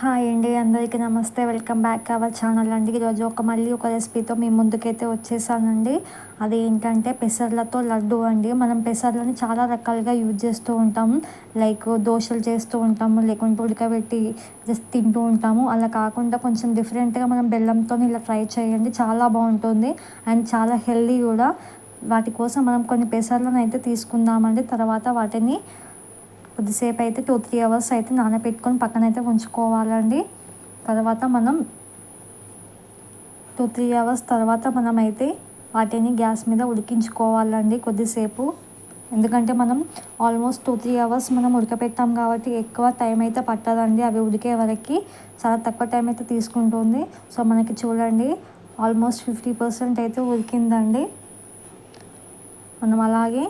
Hi అండి అందరికీ నమస్తే. వెల్కమ్ బ్యాక్ అవర్ ఛానల్ అండి. ఈరోజు ఒక మళ్ళీ ఒక రెసిపీతో మీ ముందుకైతే వచ్చేసానండి. అది ఏంటంటే పెసర్లతో లడ్డు అండి. మనం పెసర్లని చాలా రకాలుగా యూజ్ చేస్తూ ఉంటాము. లైక్ దోశలు చేస్తూ ఉంటాము లేకుంటే ఉడకబెట్టి జస్ట్ తింటూ ఉంటాము. అలా కాకుండా కొంచెం డిఫరెంట్గా మనం బెల్లంతో ఇలా ట్రై చేయండి. చాలా బాగుంటుంది అండ్ చాలా హెల్దీ కూడా. వాటి కోసం మనం కొన్ని పెసర్లను అయితే తీసుకుందామండి. తర్వాత వాటిని కొద్దిసేపు అయితే టూ త్రీ అవర్స్ అయితే నానబెట్టుకొని పక్కన అయితే ఉంచుకోవాలండి. తర్వాత మనం టూ త్రీ అవర్స్ తర్వాత మనం అయితే వాటిని గ్యాస్ మీద ఉడికించుకోవాలండి కొద్దిసేపు. ఎందుకంటే మనం ఆల్మోస్ట్ టూ త్రీ అవర్స్ మనం ఉడకపెట్టాం కాబట్టి ఎక్కువ టైం అయితే పట్టదండి. అవి ఉడికే వరకు చాలా తక్కువ టైం అయితే తీసుకుంటుంది. సో మనకి చూడండి ఆల్మోస్ట్ ఫిఫ్టీ పర్సెంట్ అయితే ఉడికిందండి. మనం అలాగే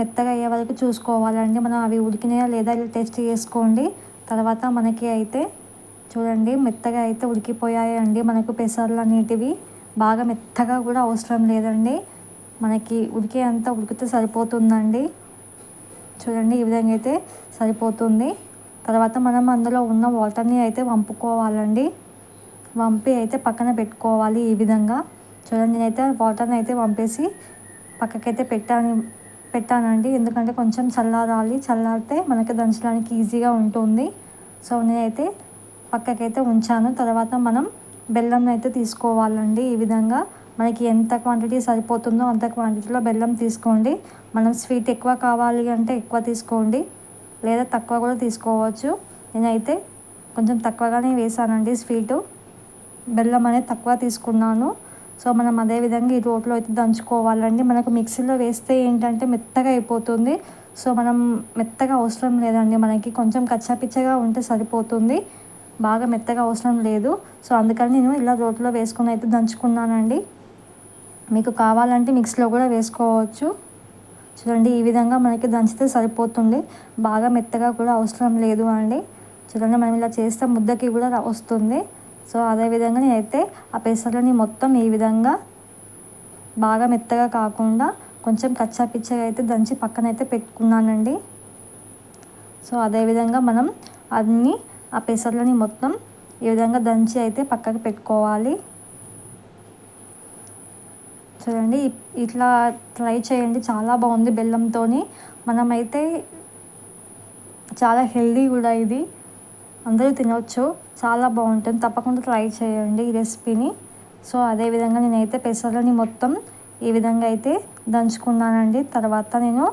మెత్తగా అయ్యే వరకు చూసుకోవాలండి. మనం అవి ఉడికినాయా లేదా టెస్ట్ చేసుకోండి. తర్వాత మనకి అయితే చూడండి మెత్తగా అయితే ఉడికిపోయాయి అండి మనకు పెసర్లు అనేటివి. బాగా మెత్తగా కూడా అవసరం లేదండి. మనకి ఉడికే అంతా ఉడికితే సరిపోతుందండి. చూడండి ఈ విధంగా అయితే సరిపోతుంది. తర్వాత మనం అందులో ఉన్న వాటర్ని అయితే వంపుకోవాలండి. వంపి అయితే పక్కన పెట్టుకోవాలి ఈ విధంగా. చూడండి నేనైతే వాటర్ని అయితే వంపేసి పక్కకైతే పెట్టాను. పెట్టానండి. ఎందుకంటే కొంచెం చల్లారాలి. చల్లారితే మనకి దంచడానికి ఈజీగా ఉంటుంది. సో నేనైతే పక్కకైతే ఉంచాను. తర్వాత మనం బెల్లం అయితే తీసుకోవాలండి. ఈ విధంగా మనకి ఎంత క్వాంటిటీ సరిపోతుందో అంత క్వాంటిటీలో బెల్లం తీసుకోండి. మనం స్వీట్ ఎక్కువ కావాలి అంటే ఎక్కువ తీసుకోండి. లేదా తక్కువ కూడా తీసుకోవచ్చు. నేనైతే కొంచెం తక్కువగానే వేసానండి స్వీటు. బెల్లం అనేది తక్కువ తీసుకున్నాను. సో మనం అదేవిధంగా ఈ రోట్లో అయితే దంచుకోవాలండి. మనకు మిక్సీలో వేస్తే ఏంటంటే మెత్తగా అయిపోతుంది. సో మనం మెత్తగా అవసరం లేదండి. మనకి కొంచెం కచ్చాపిచ్చగా ఉంటే సరిపోతుంది. బాగా మెత్తగా అవసరం లేదు. సో అందుకని నేను ఇలా రోట్లో వేసుకుని అయితే దంచుకున్నానండి. మీకు కావాలంటే మిక్సీలో కూడా వేసుకోవచ్చు. చూడండి ఈ విధంగా మనకి దంచితే సరిపోతుంది. బాగా మెత్తగా కూడా అవసరం లేదు అండి. చూడండి మనం ఇలా చేస్తే ముద్దకి కూడా వస్తుంది. సో అదేవిధంగా నేనైతే ఆ పెసర్లని మొత్తం ఈ విధంగా బాగా మెత్తగా కాకుండా కొంచెం కచ్చా పిచ్చగా అయితే దంచి పక్కనైతే పెట్టుకున్నానండి. సో అదేవిధంగా మనం అన్ని ఆ పెసర్లని మొత్తం ఈ విధంగా దంచి అయితే పక్కకు పెట్టుకోవాలి. చూడండి ఇట్లా ట్రై చేయండి చాలా బాగుంది బెల్లంతో మనమైతే చాలా హెల్దీ కూడా ఇది. అందరూ తినవచ్చు చాలా బాగుంటుంది. తప్పకుండా ట్రై చేయండి ఈ రెసిపీని. సో అదేవిధంగా నేనైతే పెసర్లని మొత్తం ఈ విధంగా అయితే దంచుకున్నానండి. తర్వాత నేను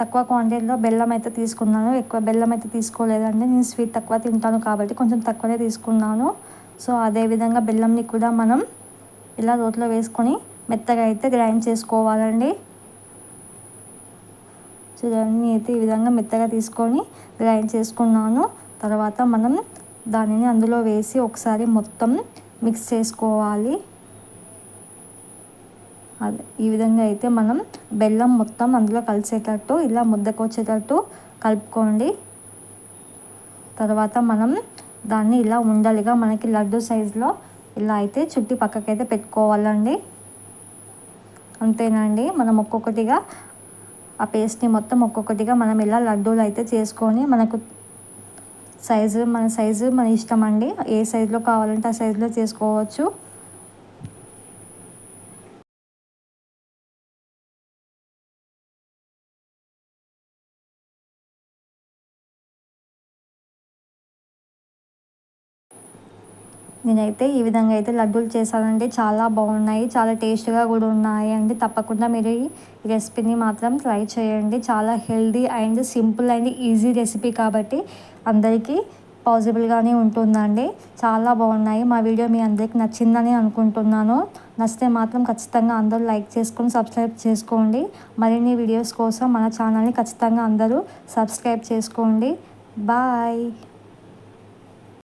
తక్కువ క్వాంటిటీలో బెల్లం అయితే తీసుకున్నాను. ఎక్కువ బెల్లం అయితే తీసుకోలేదండి. నేను స్వీట్ తక్కువ తింటాను కాబట్టి కొంచెం తక్కువనే తీసుకున్నాను. సో అదేవిధంగా బెల్లంని కూడా మనం ఇలా రోట్లో వేసుకొని మెత్తగా అయితే గ్రైండ్ చేసుకోవాలండి. చూడండి అయితే ఈ విధంగా మెత్తగా తీసుకొని గ్రైండ్ చేసుకున్నాను. తర్వాత మనం దానిని అందులో వేసి ఒకసారి మొత్తం మిక్స్ చేసుకోవాలి. ఈ విధంగా అయితే మనం బెల్లం మొత్తం అందులో కలిసేటట్టు ఇలా ముద్దకు వచ్చేటట్టు కలుపుకోండి. తర్వాత మనం దాన్ని ఇలా ఉండాలిగా మనకి లడ్డు సైజులో ఇలా అయితే చుట్టి పక్కకైతే పెట్టుకోవాలండి. అంతేనండి మనం ఒక్కొక్కటిగా ఆ పేస్ట్ని మొత్తం ఒక్కొక్కటిగా మనం ఇలా లడ్డూలు అయితే చేసుకొని మనకు సైజు మన సైజు మన ఇష్టం అండి. ఏ సైజులో కావాలంటే ఆ సైజులో చేసుకోవచ్చు. నేనైతే ఈ విధంగా అయితే లడ్డూలు చేశానండి. చాలా బాగున్నాయి. చాలా టేస్ట్గా కూడా ఉన్నాయి అండి. తప్పకుండా మీరు ఈ రెసిపీని మాత్రం ట్రై చేయండి. చాలా healthy and simple and easy recipe కాబట్టి అందరికీ పాసిబుల్గానే ఉంటుందండి. చాలా బాగున్నాయి. మా వీడియో మీ అందరికి నచ్చిందని అనుకుంటున్నాను. నచ్చితే మాత్రం ఖచ్చితంగా అందరూ లైక్ చేసుకొని సబ్స్క్రైబ్ చేసుకోండి. మరిన్ని వీడియోస్ కోసం మన ఛానల్ని ఖచ్చితంగా అందరూ సబ్స్క్రైబ్ చేసుకోండి. బాయ్.